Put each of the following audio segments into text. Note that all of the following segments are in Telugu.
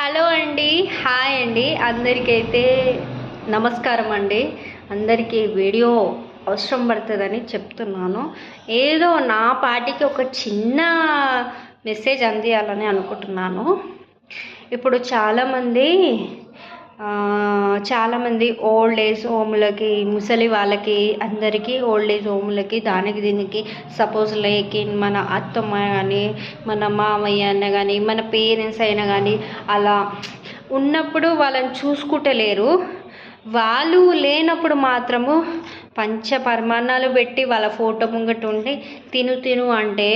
హలో అండి హాయ్ అండి. అందరికైతే నమస్కారం అండి. అందరికీ వీడియో అవసరం పడుతుందని చెప్తున్నాను. ఏదో నా పాటికి ఒక చిన్న మెసేజ్ అందియాలని అనుకుంటున్నాను. ఇప్పుడు చాలామంది చాలామంది ఓల్డ్ ఏజ్ హోమ్లకి ముసలి వాళ్ళకి అందరికీ ఓల్డ్ ఏజ్ హోమ్లకి దానికి దీనికి సపోజ్ లైక్ మన అత్తమ్మ కానీ మన మామయ్య అన్న కానీ మన పేరెంట్స్ అయినా కానీ అలా ఉన్నప్పుడు వాళ్ళని చూసుకుంటలేరు వాళ్ళు లేనప్పుడు మాత్రము పంచ పరిమాణాలు పెట్టి వాళ్ళ ఫోటో ముంగట ఉండి తిను తిను అంటే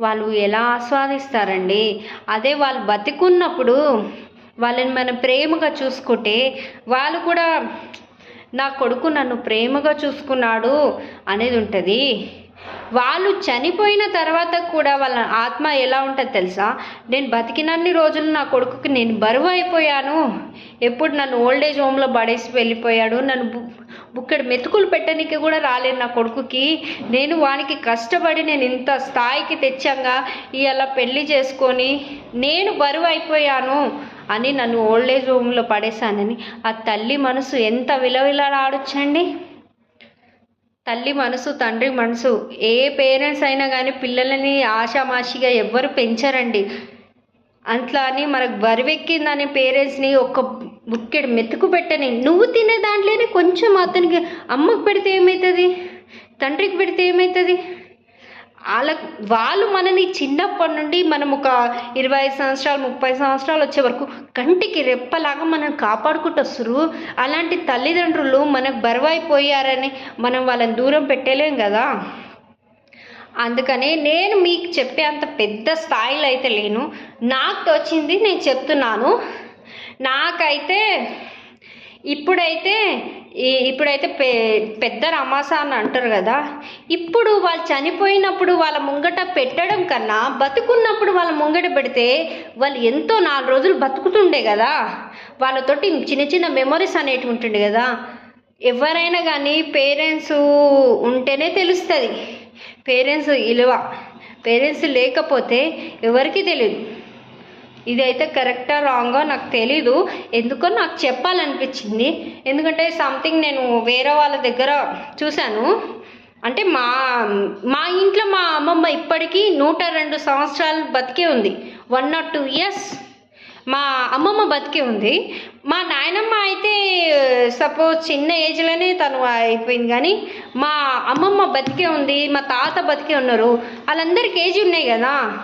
వాళ్ళు ఎలా ఆస్వాదిస్తారండి? అదే వాళ్ళు బతికున్నప్పుడు వాళ్ళని మనం ప్రేమగా చూసుకుంటే వాళ్ళు కూడా నా కొడుకు నన్ను ప్రేమగా చూసుకున్నాడు అనేది ఉంటుంది. వాళ్ళు చనిపోయిన తర్వాత కూడా వాళ్ళ ఆత్మ ఎలా ఉంటుంది తెలుసా? నేను బతికినన్ని రోజులు నా కొడుకుకి నేను బరువు అయిపోయాను. ఎప్పుడు నన్ను ఓల్డ్ ఏజ్ హోమ్లో పడేసి వెళ్ళిపోయాడు. నన్ను బు బుక్కడి మెతుకులు పెట్టడానికి కూడా రాలేదు నా కొడుకుకి. నేను వానికి కష్టపడి నేను ఇంత స్థాయికి తెచ్చాగా. ఇలా పెళ్ళి చేసుకొని నేను బరువు అయిపోయాను. అని నన్ను ఓల్డ్ ఏజ్ హోమ్లో పడేశానని. ఆ తల్లి మనసు ఎంత విలవిలాడొచ్చండి తల్లి మనసు తండ్రి మనసు ఏ పేరెంట్స్ అయినా కానీ పిల్లలని ఆషామాషిగా ఎవ్వరు పెంచరండి. అట్లా అని మనకు బరువెక్కిందని పేరెంట్స్ని ఒక బుక్కెడు మెతుకు పెట్టని నువ్వు తినే దాంట్లోనే కొంచెం అతనికి అమ్మకు పెడితే ఏమవుతుంది తండ్రికి పెడితే ఏమవుతుంది వాళ్ళ వాళ్ళు మనని చిన్నప్పటి నుండి మనం ఒక ఇరవై ఐదు సంవత్సరాలు ముప్పై సంవత్సరాలు వచ్చే వరకు కంటికి రెప్పలాగా మనం కాపాడుకుంటూ వస్తారు. అలాంటి తల్లిదండ్రులు మనకు బరువైపోయారని మనం వాళ్ళని దూరం పెట్టలేం కదా. అందుకనే నేను మీకు చెప్పే అంత పెద్ద స్థాయిలో అయితే లేను. నాకు తోచింది నేను చెప్తున్నాను. నాకైతే ఇప్పుడైతే ఇప్పుడైతే పె పెద్ద రమాస అని అంటారు కదా. ఇప్పుడు వాళ్ళు చనిపోయినప్పుడు వాళ్ళ ముంగట పెట్టడం కన్నా బతుకున్నప్పుడు వాళ్ళ ముంగట పెడితే వాళ్ళు ఎంతో నాలుగు రోజులు బతుకుతుండే కదా. వాళ్ళతోటి చిన్న చిన్న మెమరీస్ అనేటివి ఉంటుండే కదా. ఎవరైనా కానీ పేరెంట్స్ ఉంటేనే తెలుస్తుంది. పేరెంట్స్ విలువ పేరెంట్స్ లేకపోతే ఎవరికి తెలియదు ఇదైతే కరెక్టా రాంగో నాకు తెలీదు. ఎందుకో నాకు చెప్పాలనిపించింది. ఎందుకంటే సంథింగ్ నేను వేరే వాళ్ళ దగ్గర చూశాను. అంటే మా మా ఇంట్లో మా అమ్మమ్మ ఇప్పటికీ నూట రెండు సంవత్సరాలు బతికే ఉంది. వన్ నాట్ టూ ఇయర్స్ మా అమ్మమ్మ బతికే ఉంది. మా నాయనమ్మ అయితే సపోజ్ చిన్న ఏజ్లోనే తను అయిపోయింది కానీ మా అమ్మమ్మ బతికే ఉంది మా తాత బతికే ఉన్నారు. వాళ్ళందరికీ ఏజ్ ఉన్నాయి కదా.